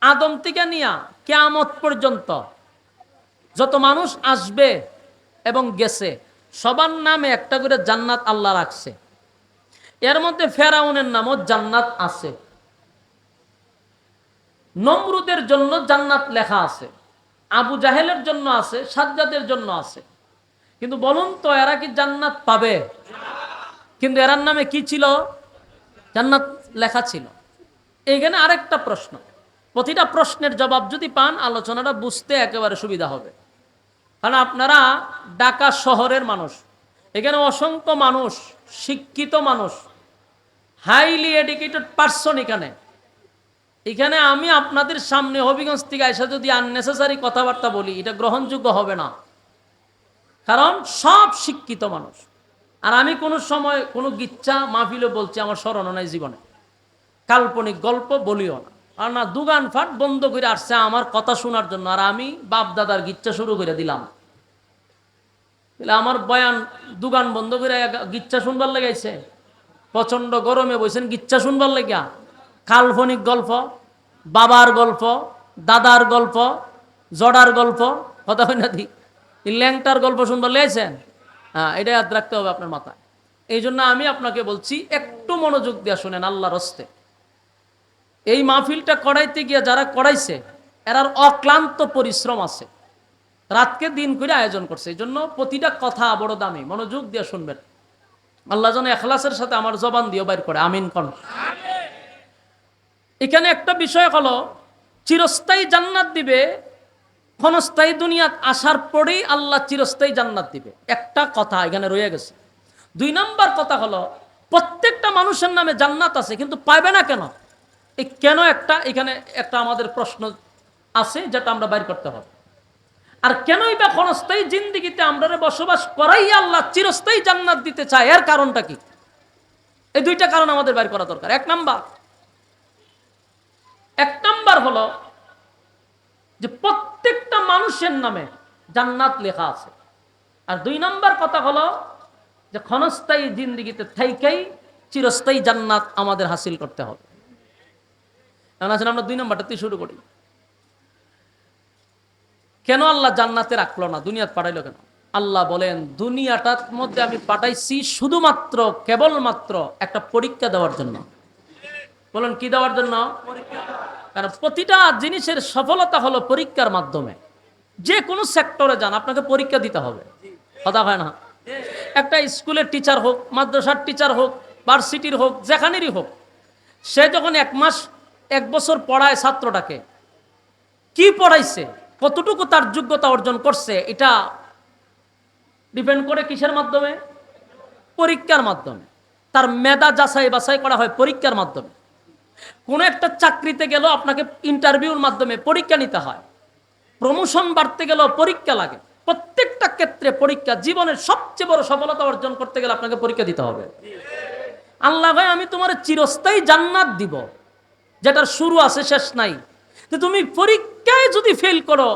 আদম থেকে নিয়া কেয়ামত পর্যন্ত যত মানুষ আসবে এবং গেছে, সবার নামে একটা করে জান্নাত আল্লাহ রাখছে। এর মধ্যে ফেরাউনের নামও জান্নাত আছে। নমরুদের জন্য জান্নাত লেখা আছে। আবু জাহেলের জন্য আছে, সাজ্জাদের জন্য আছে। কিন্তু বলুন তো, এরা কি জান্নাত পাবে? কিন্তু এরার নামে কি ছিল? জান্নাত লেখা ছিল। এইখানে আরেকটা প্রশ্ন। প্রতিটা প্রশ্নের জবাব যদি পান, আলোচনাটা বুঝতে একেবারে সুবিধা হবে। কারণ আপনারা ঢাকা শহরের মানুষ, এখানে অসংখ্য মানুষ, শিক্ষিত মানুষ হাইলি এডুকেটেড পার্সন এখানে। এখানে আমি আপনাদের সামনে হবিগঞ্জ থেকে এসে যদি আননেসেসারি কথাবার্তা বলি, এটা গ্রহণযোগ্য হবে না। কারণ সব শিক্ষিত মানুষ। আর আমি কোনো সময় কোনো গিচ্ছা মাহফিলে বলছি আমার স্মরণ নাই জীবনে। কাল্পনিক গল্প বলিও না। আর না দুগান ফাট বন্ধ করে আসছে আমার কথা শোনার জন্য। আর আমি বাপ দাদার গিচ্ছা শুরু করে দিলাম। তাহলে আমার বয়ান দুগান বন্ধ করে গিচ্ছা শুনবার লেগেছে প্রচণ্ড গরমে বসেন গিচ্ছা শুনবার লেগা কাল্পনিক গল্প, বাবার গল্প, দাদার গল্প, জডার গল্প, কথা হয় না দি? ল্যাংটার গল্প শুনবার লেগেছেন হ্যাঁ এটা রাখতে হবে আপনার মাথায়। এই জন্য আমি আপনাকে বলছি, একটু মনোযোগ দিয়ে শোনেন আল্লাহর হস্তে। এই মাহফিলটা করাইতে গিয়ে যারা করাইছে, এরার অক্লান্ত পরিশ্রম আছে। রাতকে দিন করে আয়োজন করছে। এই জন্য প্রতিটা কথা বড় দামি। মনোযোগ দিয়ে শুনবেন। আল্লাহ যেন এখলাসের সাথে আমার জবান দিয়ে বাইর করে। আমিন কন। এখানে একটা বিষয় হলো, চিরস্থায়ী জান্নাত দিবে, ক্ষণস্থায়ী দুনিয়াত আসার পরেই আল্লাহ চিরস্থায়ী জান্নাত দিবে। একটা কথা এখানে রয়ে গেছে। দুই নম্বর কথা হলো, প্রত্যেকটা মানুষের নামে জান্নাত আছে, কিন্তু পাইবে না কেন? এই কেন একটা এখানে একটা আমাদের প্রশ্ন আছে যেটা আমরা বাইর করতে হবে। আর কেনই বা ক্ষণস্থায়ী জিন্দিগিতে আমরা বসবাস করাই আল্লাহ চিরস্থায়ী জান্নাত দিতে চায়, এর কারণটা কি? এই দুইটা কারণ আমাদের বাইর করা দরকার। এক নাম্বার এক নাম্বার হলো যে প্রত্যেকটা মানুষের নামে জান্নাত লেখা আছে। আর দুই নাম্বার কথা হলো যে ক্ষণস্থায়ী জিন্দিগিতে থাইকেই চিরস্থায়ী জান্নাত আমাদের হাসিল করতে হবে। এখন আসলে আমরা দুই নম্বরটাতে শুরু করি। কেন আল্লাহ জান্নাতে রাখল না? দুনিয়াত পাঠাইলো কেন? আল্লাহ বলেন, দুনিয়াটার মধ্যে আমি পাঠাইছি শুধুমাত্র, কেবলমাত্র একটা পরীক্ষা দেওয়ার জন্য। বলেন, কি দেওয়ার জন্য? কারণ প্রতিটা জিনিসের সফলতা হলো পরীক্ষার মাধ্যমে। যে কোনো সেক্টরে যান, আপনাকে পরীক্ষা দিতে হবে। কথা হয় না? একটা স্কুলের টিচার হোক, মাদ্রাসার টিচার হোক ভার্সিটির হোক, যেখানেরই হোক, সে যখন এক মাস এক বছর পড়ায় ছাত্রটাকে। কি পড়াইছে? কতটুকু তার যোগ্যতা অর্জন করছে? এটা ডিপেন্ড করে কিসের মাধ্যমে? পরীক্ষার মাধ্যমে। তার মেধা যাচাই বাছাই করা হয় পরীক্ষার মাধ্যমে। কোনো একটা চাকরিতে গেলেও আপনাকে ইন্টারভিউর মাধ্যমে পরীক্ষা নিতে হয়। প্রমোশন বাড়তে গেলেও পরীক্ষা লাগে। প্রত্যেকটা ক্ষেত্রে পরীক্ষা জীবনের সবচেয়ে বড় সফলতা অর্জন করতে গেলে আপনাকে পরীক্ষা দিতে হবে। আল্লাহ ভাই, আমি তোমার চিরস্থায়ী জান্নাত দিব। যেটার শুরু আছে, শেষ নাই। তো তুমি পরীক্ষায় যদি ফেল করো,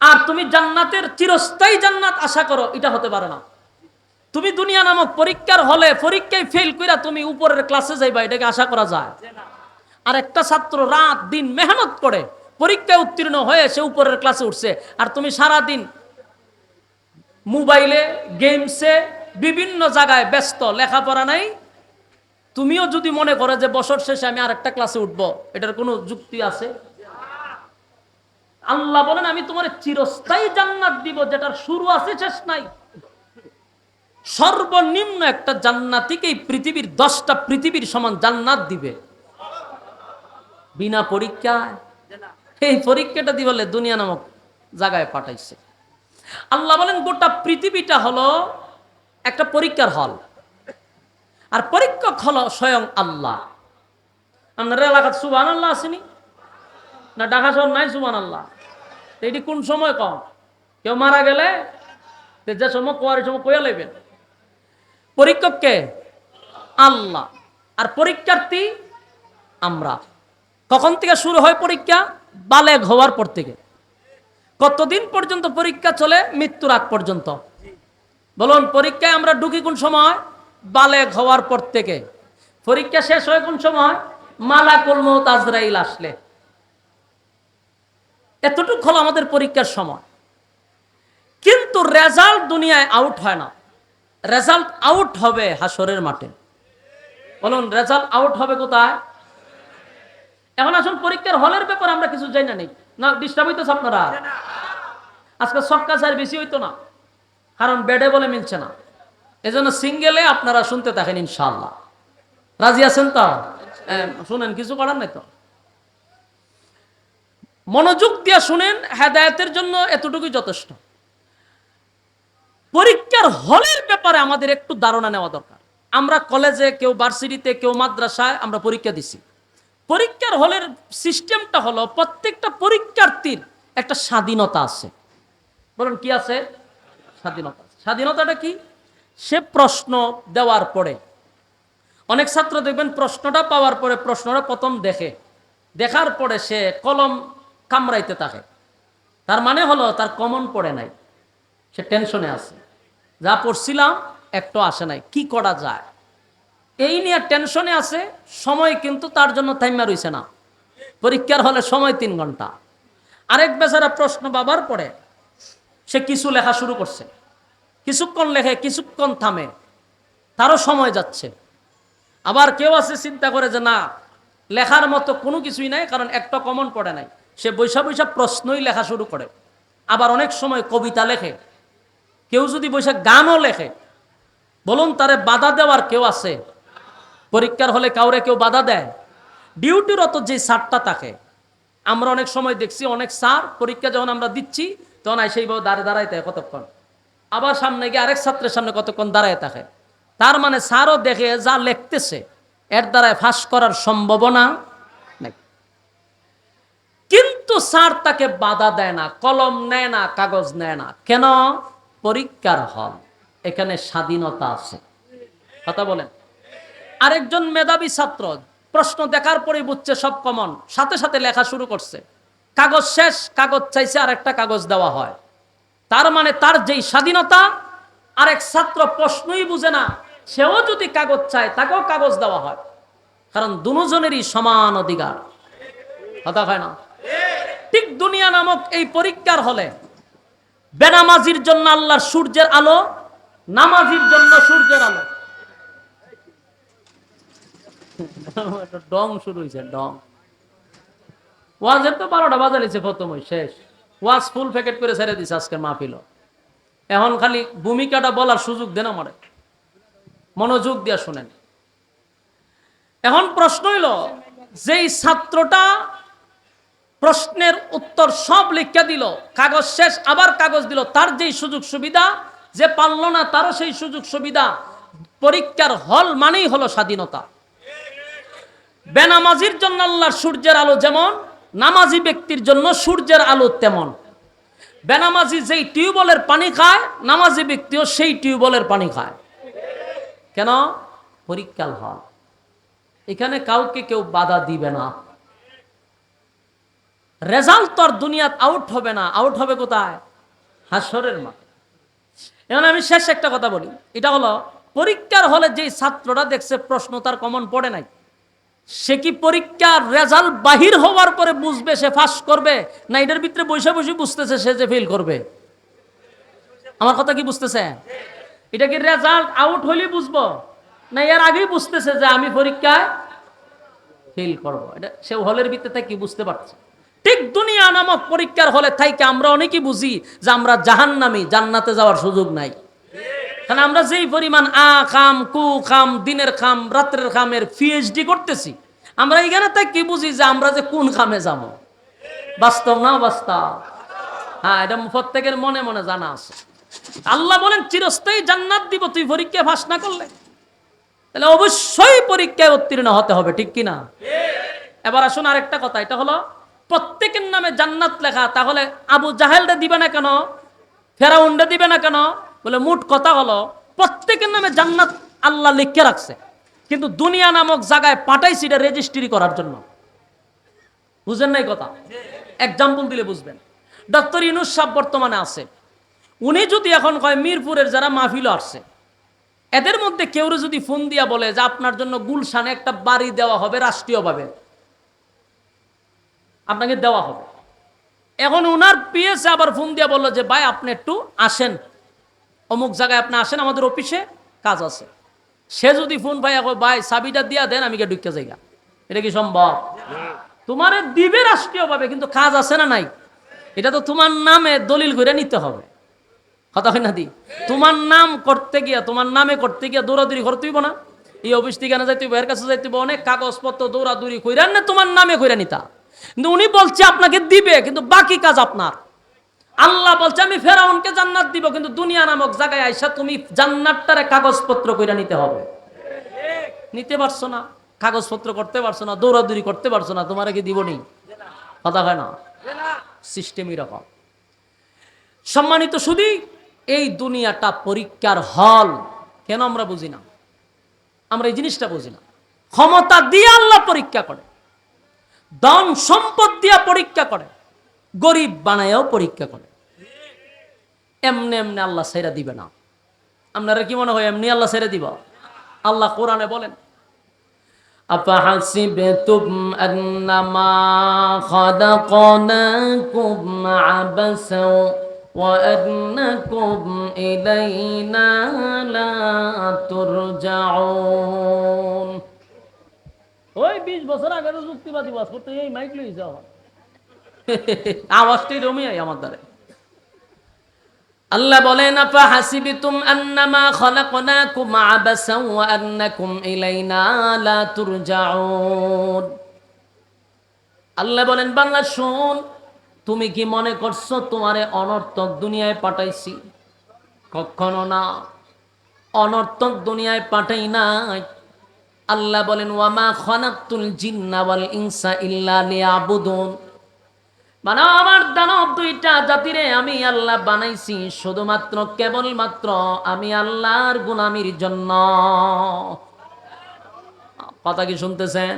আর তুমি জান্নাতের চিরস্থায়ী জান্নাত আশা করো, এটা হতে পারে না। তুমি দুনিয়া নামক পরীক্ষার হলে, পরীক্ষায় ফেল কইরা তুমি উপরের ক্লাসে যাইবা, এটাকে আশা করা যায়। আর একটা ছাত্র রাত দিন মেহনত করে, পরীক্ষায় উত্তীর্ণ হয়ে সে উপরের ক্লাসে উঠছে। আর তুমি সারা দিন মোবাইলে গেমসে বিভিন্ন জায়গায় ব্যস্ত, লেখাপড়া নাই তুমিও যদি মনে করো যে বছর শেষে আমি আর একটা ক্লাসে উঠব, এটার কোনো যুক্তি আছে? আল্লাহ বলেন, আমি তোমার চিরস্থায়ী জান্নাত দিব, যেটার শুরু আছে শেষ নাই। সর্বনিম্ন একটা জান্নাতিকে পৃথিবীর দশটা পৃথিবীর সমান জান্নাত দিবে। বিনা পরীক্ষায়, এই পরীক্ষাটা দি বলে দুনিয়া নামক জায়গায় পাঠাইছে। আল্লাহ বলেন, গোটা পৃথিবীটা হলো একটা পরীক্ষার হল। আর পরীক্ষক হলো স্বয়ং আল্লাহ। আপনার এলাকাত সুবান আল্লাহ আসেনি? না ঢাকা শহর নাই সুবান আল্লাহ এটি কোন সময় কম? কেউ মারা গেলে যে সময় কোয়ার সময় কয়া লেবেন পরীক্ষক কে? আল্লাহ। আর পরীক্ষার্থী আমরা। কখন থেকে শুরু হয় পরীক্ষা? বালেগ হওয়ার পর থেকে। কতদিন পর্যন্ত পরীক্ষা চলে? মৃত্যুর আগ পর্যন্ত। বলুন, পরীক্ষায় আমরা ঢুকি কোন সময়? বালেগ হওয়ার পর থেকে। পরীক্ষা শেষ হয় কোন সময়? মালাকুল মৌত আজরাইল আসলে। এতটুকু হলো আমাদের পরীক্ষার সময়। কিন্তু রেজাল্ট দুনিয়ায় আউট হয় না। রেজাল্ট আউট হবে হাসরের মাঠে। বলুন, রেজাল্ট আউট হবে কোথায়? এখন আসুন, পরীক্ষার হলের ব্যাপারে আমরা কিছু জানি না নেই না, ডিস্টার্ব হইতেছে আপনারা। আজকে সক্কা চার বেশি হইতো না। কারণ বেডে বলে মিলছে না। এজন্য সিঙ্গেলে আপনারা শুনতে থাকেন ইনশাল্লাহ রাজি আছেন তো? শুনেন, কিছু করার নাই তো? মনোযোগ দিয়ে শুনেন, হেদায়তের জন্য এতটুকুই যথেষ্ট। পরীক্ষার হলের ব্যাপারে আমাদের একটু ধারণা নেওয়া দরকার। আমরা কলেজে, কেউ ভার্সিটিতে, কেউ মাদ্রাসায় আমরা পরীক্ষা দিছি। পরীক্ষার হলের সিস্টেমটা হলো, প্রত্যেকটা পরীক্ষার্থীর একটা স্বাধীনতা আছে। বলুন, কি আছে? স্বাধীনতা স্বাধীনতাটা কি? সে প্রশ্ন দেওয়ার পরে, অনেক ছাত্র দেখবেন প্রশ্নটা পাওয়ার পরে প্রশ্নটা প্রথম দেখে। দেখার পরে সে কলম কামড়াইতে থাকে। তার মানে হলো তার কমন পড়ে নাই। সে টেনশনে আছে। যা পড়ছিলাম একটু আসে নাই। কি করা যায়? এই নিয়ে টেনশনে আছে, সময় কিন্তু তার জন্য থাইমা রইছে না। পরীক্ষার হলে সময় তিন ঘণ্টা। আরেক বেচারা প্রশ্ন পাবার পরে সে কিছু লেখা শুরু করছে। কিছুক্ষণ লেখে, কিছুক্ষণ থামে। তারও সময় যাচ্ছে। আবার কেউ আছে চিন্তা করে যে, না, লেখার মতো কোনো কিছুই নাই, কারণ একটা কমন পড়ে নাই। সে বৈশা বৈশা প্রশ্নই লেখা শুরু করে। আবার অনেক সময় কবিতা লেখে। কেউ যদি বৈশা গানও লেখে, বলুন তারে বাধা দেওয়ার কেউ আছে? পরীক্ষার হলে কাউরে কেউ বাধা দেয়? ডিউটিরত যে সারটা থাকে আমরা অনেক সময় দেখছি, অনেক সার পরীক্ষা যখন আমরা দিচ্ছি, তখন সেইভাবে দাঁড়ে দাঁড়াইতে কতক্ষণ? আবার সামনে গিয়ে আরেক ছাত্রের সামনে কতক্ষণ দাঁড়ায় থাকে। তার মানে স্যারও দেখে যা লিখতেছে, এর দ্বারায় ফাঁস করার সম্ভাবনা নেই। কিন্তু স্যার তাকে বাধা দেয় না, কলম নেয় না, কাগজ নেয় না। কেন? পরীক্ষার হল, এখানে স্বাধীনতা আছে। কথা বলেন। আরেকজন মেধাবী ছাত্র, প্রশ্ন দেখার পরে বুঝছে সব কমন সাথে সাথে লেখা শুরু করছে। কাগজ শেষ, কাগজ চাইছে আর একটা কাগজ দেওয়া হয়। তার মানে তার যেই স্বাধীনতা, আরেক ছাত্র প্রশ্নই বুঝে না। সেও যদি কাগজ চায়, তাকেও কাগজ দেওয়া হয়। কারণ দুজনেরই সমান অধিকার। কথা হয় না? ঠিক দুনিয়া নামক এই পরীক্ষার হলে বেনামাজির জন্য আল্লাহর সূর্যের আলো, নামাজির জন্য সূর্যের আলো। ডং শুরু হয়েছে ডং। ওয়াজের তো বারোটা বাজালিছে প্রথমই, শেষ। ওয়াজ ফুল প্যাকেট করে ছেড়ে দিছে আজকে মাহফিল এখন খালি ভূমিকাটা বলার সুযোগ দেন আমারে। মনোযোগ দিয়া শুনেন। এখন প্রশ্ন হইল, যেই ছাত্রটা প্রশ্নের উত্তর সব লিখে দিল, কাগজ শেষ, আবার কাগজ দিল, তার যেই সুযোগ সুবিধা, যে পারল না, তারও সেই সুযোগ সুবিধা। পরীক্ষার হল মানেই হলো স্বাধীনতা। বেনামাজির জন্য আল্লাহর সূর্যের আলো যেমন নামাজি ব্যক্তির জন্য সূর্যের আলো তেমন। বেনামাজি যেই টিউবওয়েলের পানি খায়, নামাজি ব্যক্তিও সেই টিউবওয়েলের পানি খায়। কেন? পরীক্ষার হল। এখানে কাউকে কেউ বাধা দিবে না। রেজাল্ট তো আর দুনিয়াত আউট হবে না। আউট হবে কোথায়? হাসরের মাঠে। এখন আমি শেষ একটা কথা বলি। এটা হলো, পরীক্ষার হলে যেই ছাত্রটা দেখছে প্রশ্ন তার কমন পড়ে নাই। সে কি পরীক্ষার রেজাল্ট বাহির হওয়ার পরে বুঝবে সে ফাঁস করবে? না এটার ভিতরে বসে বসে বুঝতেছে সে যে ফেল করবে। আমার কথা কি বুঝতেছে? এটা কি রেজাল্ট আউট হলে বুঝব? না এর আগেই বুঝতেছে যে আমি পরীক্ষায় ফেল করব? এটা সে হলের ভিতরে থেকে বুঝতে পারছে? ঠিক দুনিয়া নামক পরীক্ষার হলে থাইকে আমরা অনেকেই বুঝি যে আমরা জাহান্নামি, জান্নাতে যাওয়ার সুযোগ নাই। কারণ আমরা যেই পরিমাণ আ, খাম, কু, খাম, দিনের খাম, রাত্রের খামের পিএইচডি করতেছি, আমরা এখানে তাই কি বুঝি যে আমরা যে কোন খামে যাব? বাস্তব না বাস্তব হ্যাঁ এটা প্রত্যেকের মনে মনে জানা আছে। আল্লাহ বলেন, চিরস্থায়ী জান্নাত দিব, তুই পরীক্ষা ফাঁস না করলে। তাহলে অবশ্যই পরীক্ষায় উত্তীর্ণ হতে হবে, ঠিক কি না এবার আসুন আরেকটা কথা, এটা হলো প্রত্যেকের নামে জান্নাত লেখা, তাহলে আবু জাহেলটা দিবে না কেন? ফেরাউন্ডে দিবে না কেন? বলে, মোট কথা হলো, প্রত্যেকের নামে জান্নাত আল্লাহ লিখে রাখছে। কিন্তু দুনিয়া নামক জায়গায় পাঠাইছি এটা রেজিস্ট্রি করার জন্য। বুঝেন নাই কথা? এক্সাম্পল দিলে বুঝবেন। ডক্টর ইনুস সাহ বর্তমানে আছে। উনি যদি এখন কয়, মিরপুরের যারা মাহফিল আসছে, এদের মধ্যে কেউ যদি ফোন দিয়া বলে যে, আপনার জন্য গুলশানে একটা বাড়ি দেওয়া হবে রাষ্ট্রীয়ভাবে। আপনাকে দেওয়া হবে। এখন ওনার পিএসে আবার ফোন দিয়া বলল যে, ভাই, আপনি একটু আসেন। অমুক জায়গায় আপনি আসেন, আমাদের অফিসে কাজ আছে। সে যদি ফোন পাই এখন ভাই, চাবিটা দিয়া দেন, আমি গিয়ে ঢুকে যাইগা। এটা কি সম্ভব? তোমারে দিবে রাষ্ট্রীয়ভাবে, কিন্তু কাজ আছে না নাই? এটা তো তোমার নামে দলিল করে নিতে হবে। কথা হয় না দি? তোমার নাম করতে গিয়া, তোমার নামে করতে গিয়া দৌড়াদৌড়ি করতে হইব না। এই অফিস থেকে না যাইতে এর কাছে যাইতে অনেক কাগজপত্র দৌড়াদৌড়ি কইরা না তোমার নামে কইরা নিতা। কিন্তু উনি বলছে, আপনাকে দিবে, কিন্তু বাকি কাজ আপনার। আল্লাহ বলছে, আমি ফেরাউনকে জান্নাত দিব, কিন্তু দুনিয়া নামক জায়গায় আইসা তুমি জান্নাতটারে কাগজপত্র কইরা নিতে হবে। নিতে পারছ না, কাগজপত্র করতে পারছ না, দৌড়াদৌড়ি করতে পারছ না, তোমার কি দিব কথা হয় না? সিস্টেম এরকম। সম্মানিত শুধু এই দুনিয়াটা পরীক্ষার হল। কেন আমরা বুঝি না? আমরা এই জিনিসটা বুঝি না। ক্ষমতা দিয়ে আল্লাহ পরীক্ষা করে, ধন সম্পদ দিয়া পরীক্ষা করে। গরিব বানায়ও পরীক্ষা করে এমনি এমনি আল্লাহ সেরা দিবে না আপনারা কি মনে হয় এমনি আল্লাহ সেরা দিব আল্লাহ কোরআনে বলেন أفحسبتم أنما خلقناكم عبثا وأنكم إلينا لا ترجعون ওই বিশ বছর আগে তো যুক্তিবাদী বাস করতে এই মাইক লই যাওয়া আওয়াজটাই রমি আমার দ্বারা। আল্লাহ বলেন আপা হাসিবিতুম আন্নামা খলাকনাকুম আবাসাও ওয়া আন্নাকুম ইলাইনা লা তুরজাউন। আল্লাহ বলেন, বাংলা শুন, তুমি কি মনে করছ তোমারে অনর্থক দুনিয়ায় পাঠাইছি? কখনো না। অনর্থক দুনিয়ায় পাঠাই নাই। আল্লাহ বলেন ওয়ামা খনাক্তুল জিন্না ইনসা ইল্লা লিয়াবুদুন। মানে আমার দানব দুইটা জাতিরে আমি আল্লাহ বানাইছি, শুধুমাত্র কেবলমাত্র আমি আল্লাহর গুলামির জন্য। কথা কি শুনতেছেন?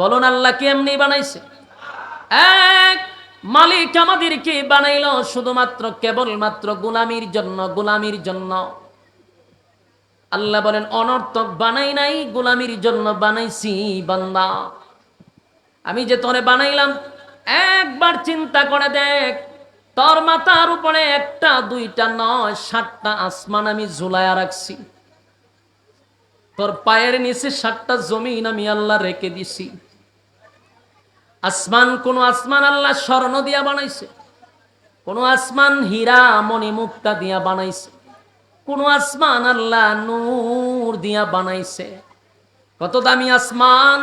বলুন আল্লাহ কেমনি বানাইছে? এক মালিক আমাদেরকে বানাইলো শুধুমাত্র কেবলমাত্র গুলামির জন্য গুলামির জন্য। আল্লাহ বলেন, অনর্থক বানাই নাই, গোলামির জন্য বানাইছি বান্দা। আমি যে তোরে বানাইলাম একবার চিন্তা করে দেখ, তোর মাথার উপরে একটা, দুইটা, নয়, সাতটা আসমান আমি ঝুলাইয়া রাখছি। তোর পায়ের নিচে সাতটা জমিন আমি আল্লাহ রেখে দিছি। আসমান, কোন আসমান আল্লাহ স্বর্ণ দিয়া বানাইছে। কোন আসমান হীরা, মণিমুক্তা দিয়া বানাইছে। কোন আসমান আল্লাহ নূর দিয়া বানাইছে। কত দামি আসমান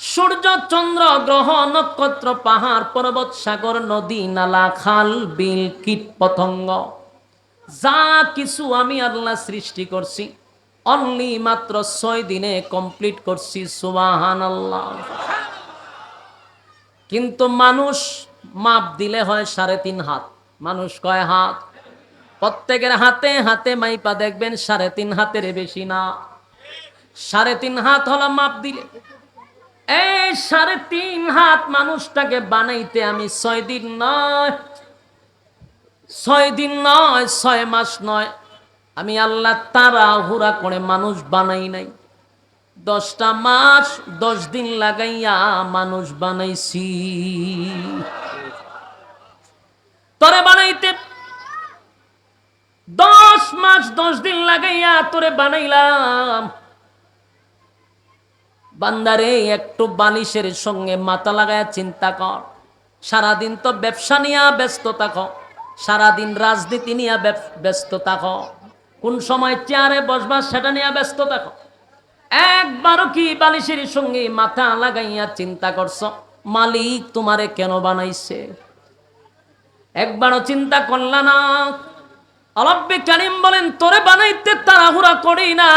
সূর্য, চন্দ্র, গ্রহ, নক্ষত্র, পাহাড়, পর্বত, সাগর, নদী, নালা, খাল, বিল, কীট, পতঙ্গ। যা কিছু আমি আল্লাহ সৃষ্টি করছি অনলি মাত্র ছয় দিনে কমপ্লিট করছি সুবাহান আল্লাহ কিন্তু মানুষ মাপ দিলে হয় সাড়ে তিন হাত। মানুষ কয় হাত? প্রত্যেকের হাতে হাতে মাইপা দেখবেন সাড়ে তিন হাতের বেশি না। সাড়ে তিন হাত হলো মাপ দিলে। এই সাড়ে তিন হাত মানুষটাকে বানাইতে আমি ছয় দিন নয়, ছয় দিন নয়, ছয় মাস নয়। আমি আল্লাহ তারা হুরা করে মানুষ বানাই নাই। দশটা মাস, দশ দিন লাগাইয়া মানুষ বানাইছি। তরে বানাইতে দশ মাস, দশ দিন লাগাইয়া তোরে বানাইলাম। বান্দারে, একটু বালিশের সঙ্গে মাথা লাগায়া চিন্তা কর। সারাদিন তো ব্যবসা নিয়ে ব্যস্ত থাকো, সারাদিন রাজনীতি নিয়ে ব্যস্ত থাকো। কোন সময় চেয়ারে বসবা সেটা নিয়ে ব্যস্ত থাকো। একবারও কি বালিশের সঙ্গে মাথা লাগাইয়া চিন্তা করছ, মালিক তোমারে কেন বানাইছে? একবারও চিন্তা করলা না। কারিম বলেন, তোরে বানাইতে তাড়াহুড়া করি না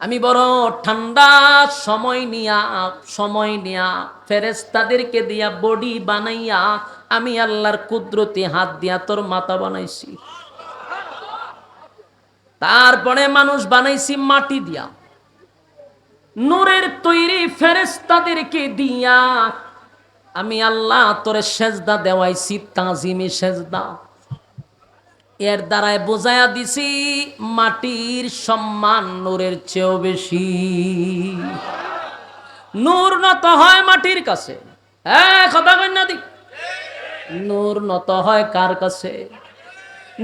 আমি বড় ঠান্ডা সময় নিয়া সময় নিয়া ফেরেস্তাদেরকে দিয়া বডি বানাইয়া আমি আল্লাহর কুদরতি হাত দিয়া তোর মাথা বানাইছি। তারপরে মানুষ বানাইছি মাটি দিয়া। নূরের তৈরি ফেরেস্তাদেরকে দিয়া আমি আল্লাহ তোরে সেজদা দেওয়াইছি, তাজিমি সেজদা। এর দ্বারায় বোঝায়া দিছি, মাটির সম্মান নূরের চেয়েও বেশি। নূর নত হয় মাটির কাছে। নূর নত হয় কার কাছে?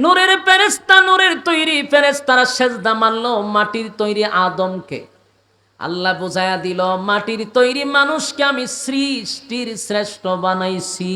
নূরের ফেরেস্তা নূরের তৈরি ফেরেস্তারা সেজদা মানলো মাটির তৈরি আদমকে। আল্লাহ বোঝায়া দিল, মাটির তৈরি মানুষকে আমি সৃষ্টির শ্রেষ্ঠ বানাইছি।